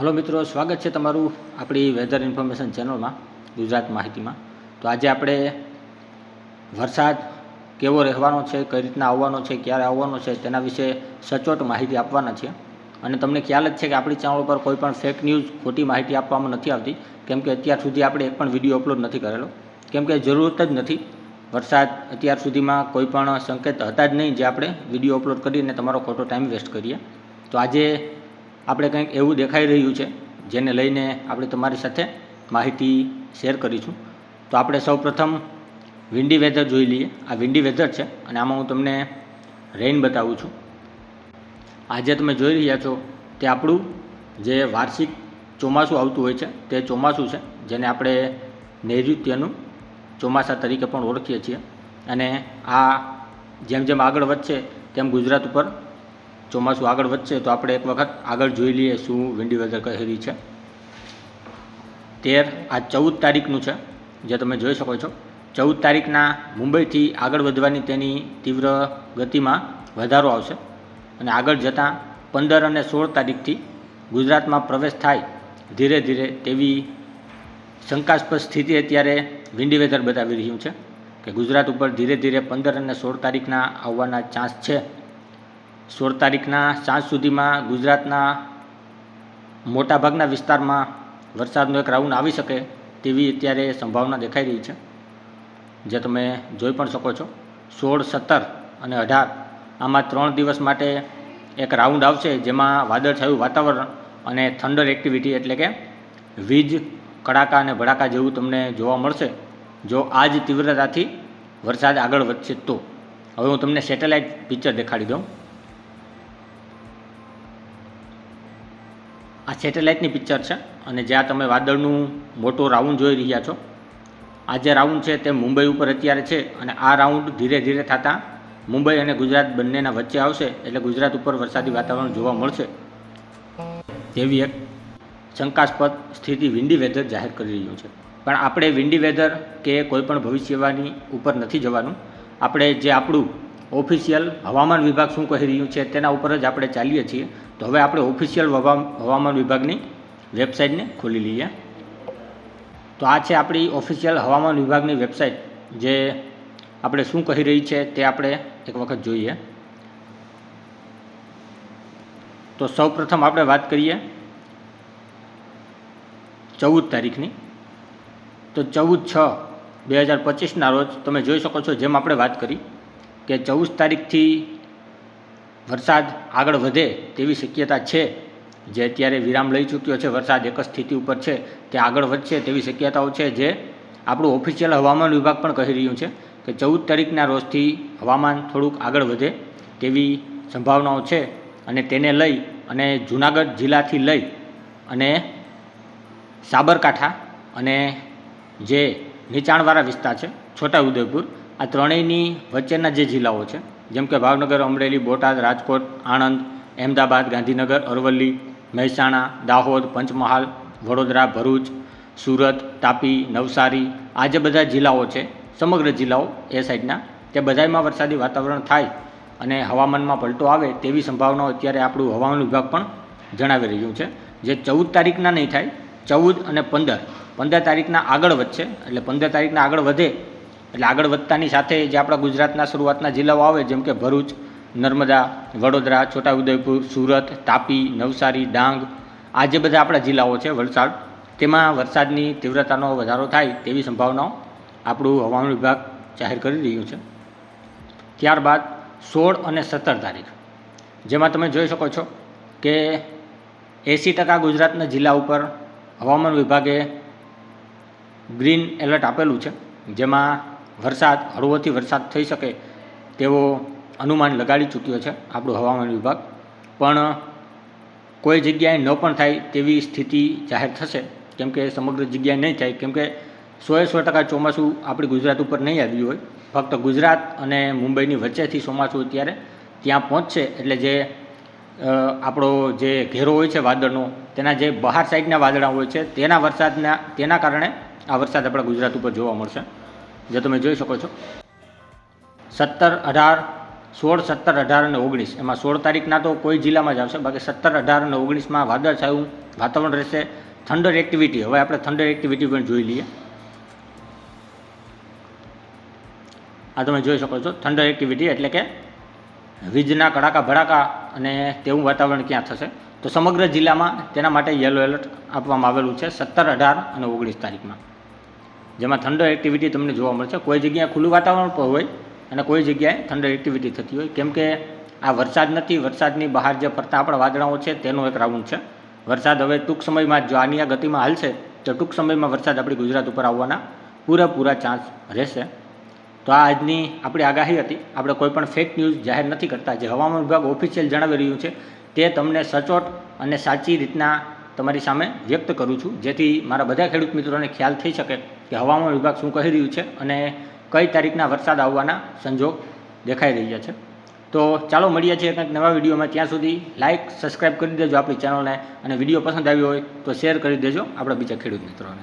Hello મિત્રો, સ્વાગત છે તમારું આપણી વેધર ઇન્ફોર્મેશન ચેનલમાં ગુજરાત માહિતીમાં. તો આજે આપણે વરસાદ કેવો રહેવાનો છે, કઈ રીતના આવવાનો છે, ક્યારે આવવાનો છે, તેના વિશે સચોટ માહિતી આપવાના છે. અને તમને ખ્યાલ જ છે કે આપણી ચેનલ પર કોઈ પણ ફેક ન્યૂઝ ખોટી માહિતી આપવામાં નથી આવતી. કેમ કે અત્યાર સુધી આપણે એક પણ વીડિયો અપલોડ નથી કરેલો. કેમ કે જરૂરત જ નથી. વરસાદ અત્યાર સુધીમાં કોઈ પણ સંકેત હતા જ નહીં જે આપણે વીડિયો અપલોડ કરીને તમારો ખોટો ટાઈમ વેસ્ટ કરીએ. તો આજે આપણે કંઈક એવું દેખાઈ રહ્યું છે, જેને લઈને આપણે તમારી સાથે માહિતી શેર કરીશું. તો આપણે સૌપ્રથમ વિન્ડી વેધર જોઈ લઈએ. આ વિન્ડી વેધર છે અને આમાં હું તમને રેઇન બતાવું છું. આજે તમે જોઈ રહ્યા છો તે આપણું જે વાર્ષિક ચોમાસું આવતું હોય છે, તે ચોમાસું છે, જેને આપણે નૈઋત્યનું ચોમાસા તરીકે પણ ઓળખીએ છીએ. અને આ જેમ જેમ આગળ વધશે, તેમ ગુજરાત ઉપર ચોમાસું આગળ વધશે તો આપણે એક વખત આગળ જોઈ લઈએ શું વિન્ડી વેધર કહેલી છે. તેર, આ ચૌદ તારીખનું છે, જે તમે જોઈ શકો છો. ચૌદ તારીખના મુંબઈથી આગળ વધવાની તેની તીવ્ર ગતિમાં વધારો આવશે અને આગળ જતાં પંદર અને સોળ તારીખથી ગુજરાતમાં પ્રવેશ થાય ધીરે ધીરે તેવી શંકાસ્પદ સ્થિતિ અત્યારે વિન્ડી વેધર બતાવી રહ્યું છે કે ગુજરાત ઉપર ધીરે ધીરે પંદર અને સોળ તારીખના આવવાના ચાન્સ છે. સોળ તારીખના સાંજ સુધીમાં ગુજરાતના મોટાભાગના વિસ્તારમાં વરસાદનો એક રાઉન્ડ આવી શકે તેવી અત્યારે સંભાવના દેખાઈ રહી છે. જે તમે જોઈ પણ શકો છો. સોળ, સત્તર અને અઢાર આમાં ત્રણ દિવસ માટે એક રાઉન્ડ આવશે જેમાં વાદળછાયું વાતાવરણ અને થંડર એક્ટિવિટી એટલે કે વીજ, કડાકા અને ભડાકા જેવું તમને જોવા મળશે. જો આ જ તીવ્રતાથી વરસાદ આગળ વધશે તો. હવે હું તમને સેટેલાઇટ પિક્ચર દેખાડી દઉં. આ સેટેલાઇટની પિક્ચર છે અને જ્યાં તમે વાદળનું મોટો રાઉન્ડ જોઈ રહ્યા છો. આ જે રાઉન્ડ છે તે મુંબઈ ઉપર અત્યારે છે અને આ રાઉન્ડ ધીરે ધીરે થતાં મુંબઈ અને ગુજરાત બંનેના વચ્ચે આવશે એટલે ગુજરાત ઉપર વરસાદી વાતાવરણ જોવા મળશે. તેવી એક શંકાસ્પદ સ્થિતિ વિન્ડી વેધર જાહેર કરી રહ્યું છે. પણ આપણે વિન્ડી વેધર કે કોઈપણ ભવિષ્યવાણી ઉપર નથી જવાનું. આપણે જે આપણું ઓફિશિયલ હવામાન વિભાગ શું કહી રહ્યું છે તેના ઉપર જ આપણે ચાલીએ છીએ. તો હવે આપણે ઓફિશિયલ હવામાન વિભાગની વેબસાઇટને ખોલી લઈએ. તો આ છે આપણી ઓફિશિયલ હવામાન વિભાગની વેબસાઇટ. જે આપણે શું કહી રહી છે તે આપણે એક વખત જોઈએ. તો સૌપ્રથમ આપણે વાત કરીએ ચૌદ તારીખની. તો ચૌદ છ બે હજાર પચીસના રોજ તમે જોઈ શકો છો જેમ આપણે વાત કરી. કે ચૌદ તારીખથી વરસાદ આગળ વધે તેવી શક્યતા છે? જે અત્યારે વિરામ લઈ ચૂક્યો છે, વરસાદ એક સ્થિતિ ઉપર છે, તે આગળ વધશે તેવી શક્યતાઓ છે જે આપણું ઓફિશિયલ હવામાન વિભાગ પણ કહી રહ્યું છે કે ચૌદ તારીખના રોજથી હવામાન થોડુંક આગળ વધે તેવી સંભાવનાઓ છે અને તેને લઈ અને જૂનાગઢ જિલ્લાથી લઈ અને સાબરકાંઠા અને જે નીચાણવાળા વિસ્તાર છે, છોટાઉદેપુર આ ત્રણેયની વચ્ચેના જે જિલ્લાઓ છે, જેમ કે ભાવનગર, અમરેલી, બોટાદ, રાજકોટ, આણંદ, અહેમદાબાદ, ગાંધીનગર, અરવલ્લી, મહેસાણા, દાહોદ, પંચમહાલ, વડોદરા, ભરૂચ, સુરત, તાપી, નવસારી, આ જે બધા જિલ્લાઓ છે, સમગ્ર જિલ્લાઓ એ સાઈડના તે બધામાં વરસાદી વાતાવરણ થાય અને હવામાનમાં પલટો આવે તેવી સંભાવનાઓ અત્યારે આપણું હવામાન વિભાગ પણ જણાવી રહ્યું છે. જે ચૌદ તારીખના નહીં થાય, ચૌદ અને પંદર. પંદર તારીખના આગળ વધશે, એટલે પંદર તારીખના આગળ વધે એટલે આગળ વધતાની સાથે જે આપણા ગુજરાતના શરૂઆતના જિલ્લાઓ આવે, જેમ કે ભરૂચ, નર્મદા, વડોદરા, છોટાઉદેપુર, સુરત, તાપી, નવસારી, ડાંગ, આ જે બધા આપણા જિલ્લાઓ છે વલસાડ, તેમાં વરસાદની તીવ્રતાનો વધારો થાય તેવી સંભાવનાઓ આપણું હવામાન વિભાગ જાહેર કરી રહ્યું છે. ત્યારબાદ સોળ અને સત્તર તારીખ, જેમાં તમે જોઈ શકો છો કે એંસી ટકા ગુજરાતના જિલ્લા ઉપર હવામાન વિભાગે ગ્રીન એલર્ટ આપેલું છે, જેમાં વરસાદ, હળવોથી વરસાદ થઈ શકે તેવો અનુમાન લગાડી ચૂક્યો છે આપણો હવામાન વિભાગ. પણ કોઈ જગ્યાએ ન પણ થાય તેવી સ્થિતિ જાહેર થશે. કેમ કે સમગ્ર જગ્યાએ નહીં થાય, કેમ કે સોએ સો ટકા ચોમાસું આપણી ગુજરાત ઉપર નહીં આવ્યું હોય. ફક્ત ગુજરાત અને મુંબઈની વચ્ચેથી ચોમાસું અત્યારે ત્યાં પહોંચશે એટલે જે આપણો જે ઘેરો હોય છે વાદળનો, તેના જે બહાર સાઈડના વાદળા હોય છે, તેના વરસાદના, તેના કારણે આ વરસાદ આપણા ગુજરાત ઉપર જોવા મળશે. જે તમે જોઈ શકો છો. સત્તર અઢાર, સોળ, સત્તર અઢાર અને ઓગણીસ. એમાં સોળ તારીખના તો કોઈ જિલ્લામાં જ આવશે. બાકી સત્તર અઢાર અને ઓગણીસમાં વાદળછાયું વાતાવરણ રહેશે. થંડર એક્ટિવિટી હવે આપણે થંડર એક્ટિવિટી પણ જોઈ લઈએ. આ તમે જોઈ શકો છો. થંડર એક્ટિવિટી એટલે કે વીજના કડાકા, ભડાકા અને તેવું વાતાવરણ ક્યાં થશે. તો સમગ્ર જિલ્લામાં તેના માટે યલો એલર્ટ આપવામાં આવેલું છે. સત્તર અઢાર અને ઓગણીસ તારીખમાં. જેમાં થંડર એક્ટિવિટી તમને જોવા મળશે કોઈ જગ્યાએ ખુલ્લું વાતાવરણ પણ હોય અને કોઈ જગ્યાએ થંડર એક્ટિવિટી થતી હોય. કેમ કે આ વરસાદ નથી, વરસાદની બહાર જે ફરતા આપણા વાદળાઓ છે, તેનો એક રાઉન્ડ છે. વરસાદ હવે ટૂંક સમયમાં જો આની આ ગતિમાં હાલશે, તો ટૂંક સમયમાં વરસાદ આપણી ગુજરાત ઉપર આવવાના પૂરેપૂરા ચાન્સ રહેશે. તો આ આજની આપણી આગાહી હતી. આપણે કોઈ પણ ફેક ન્યૂઝ જાહેર નથી કરતા. જે હવામાન વિભાગ ઓફિશિયલ જણાવી રહ્યું છે, તે તમને સચોટ અને સાચી રીતના તમારી સામે વ્યક્ત કરું છું. જેથી મારા બધા ખેડૂત મિત્રોને ખ્યાલ થઈ શકે કે હવામાન વિભાગ શું કહી રહ્યું છે અને કઈ તારીખના વરસાદ આવવાના સંજોગ દેખાઈ રહ્યા છે. તો ચાલો મળીએ છીએ કંઈક નવા વિડીયોમાં. ત્યાં સુધી લાઇક સબસ્ક્રાઈબ કરી દેજો આપણી ચેનલને અને વીડિયો પસંદ આવ્યો હોય તો શેર કરી દેજો આપણા બીજા ખેડૂત મિત્રોને.